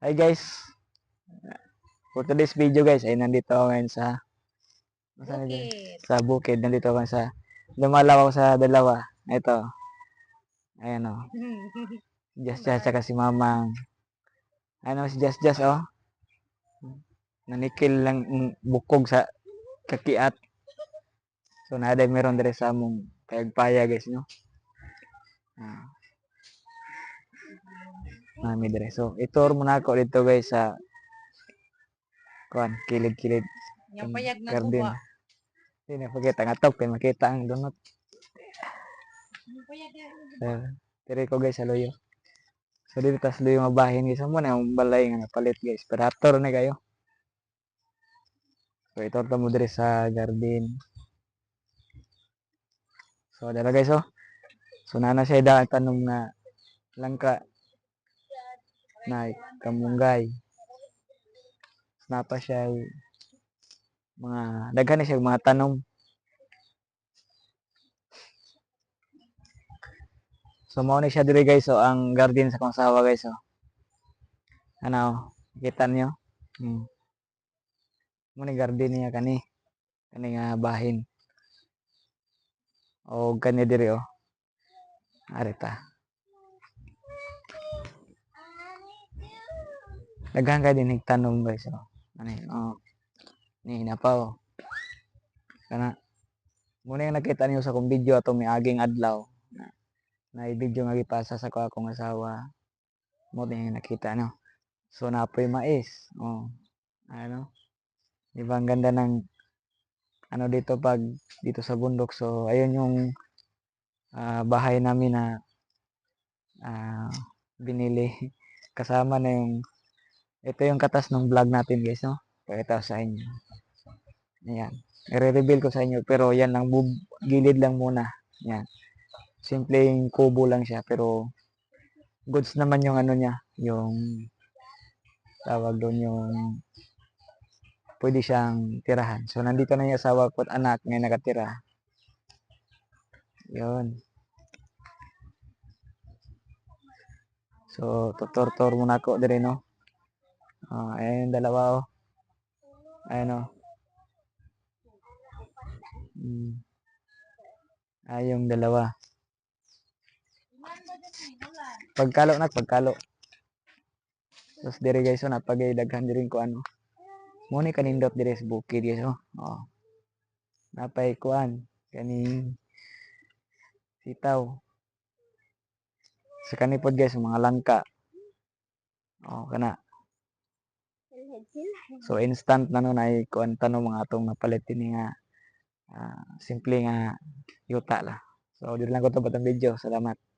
Hi guys. For today's video guys ay nandito ako ngayon sa? Bukid. sa bukid. Nandito ako sa lumalaw ako sa dalawa. Ito. Ayan o. Just Just saka si Mamang. Ano si Just Just oh. Nanikil lang bukog sa kakiat. So naday meron dire sa among kayagpaya guys no. Ah. Nami dire. So itur mo na ako dito guys sa kuan kilid-kilid Yung payag na garden. guba. Hindi na pagkita nga tok kay makita ang donut. Yung payag na tiri ko guys sa loyo. So dito tas loyo mabahin guys mo na yung balay nga napalit guys. Predator na kayo. So ito mo dire sa garden. So dala guys oh. So nana siya da tanong na langka na kamunggay. Napa siya mga daghan siya mga tanom. So mao ni siya dire guys so ang garden sa kong sawa guys oh. Ano, kita niyo? Hmm. Mo ni garden niya kani. Kani nga bahin. O kani dire oh. Arita. Daghan ka din tanom guys oh. Ano yun, oh. Ni na pa oh. Kana Muna yung nakita niyo sa kong video ato may aging adlaw na na video nga gipasa sa ko akong asawa. Mo din yung nakita no. So napoy mais. Oh. Ano? Di ba ang ganda ng ano dito pag dito sa bundok. So ayun yung ah, bahay namin na ah, binili kasama na yung ito yung katas ng vlog natin guys no. Pakita sa inyo. Ayan. I-reveal ko sa inyo pero yan lang gilid lang muna. Yan. Simpleng kubo lang siya pero goods naman yung ano niya, yung tawag doon yung pwede siyang tirahan. So nandito na yung asawa ko at anak ngayon nakatira. Yun. So tutor-tur muna ako dire no. Ah, ayan yung dalawa oh. Ayan oh. Mm. Ay, yung dalawa. Pagkalo na, pagkalo. Tapos dire guys, so napagay daghan din ko ano. Mo ni kanindot dire sa bukid guys, oh. Oh. Napay kuan kaning sitaw. Sa kanipod guys, mga langka. Oh, kana. So instant na no na kuan tanong mga atong napalit ini nga ah, simple nga yuta la. So dito lang ko to batang video. Salamat.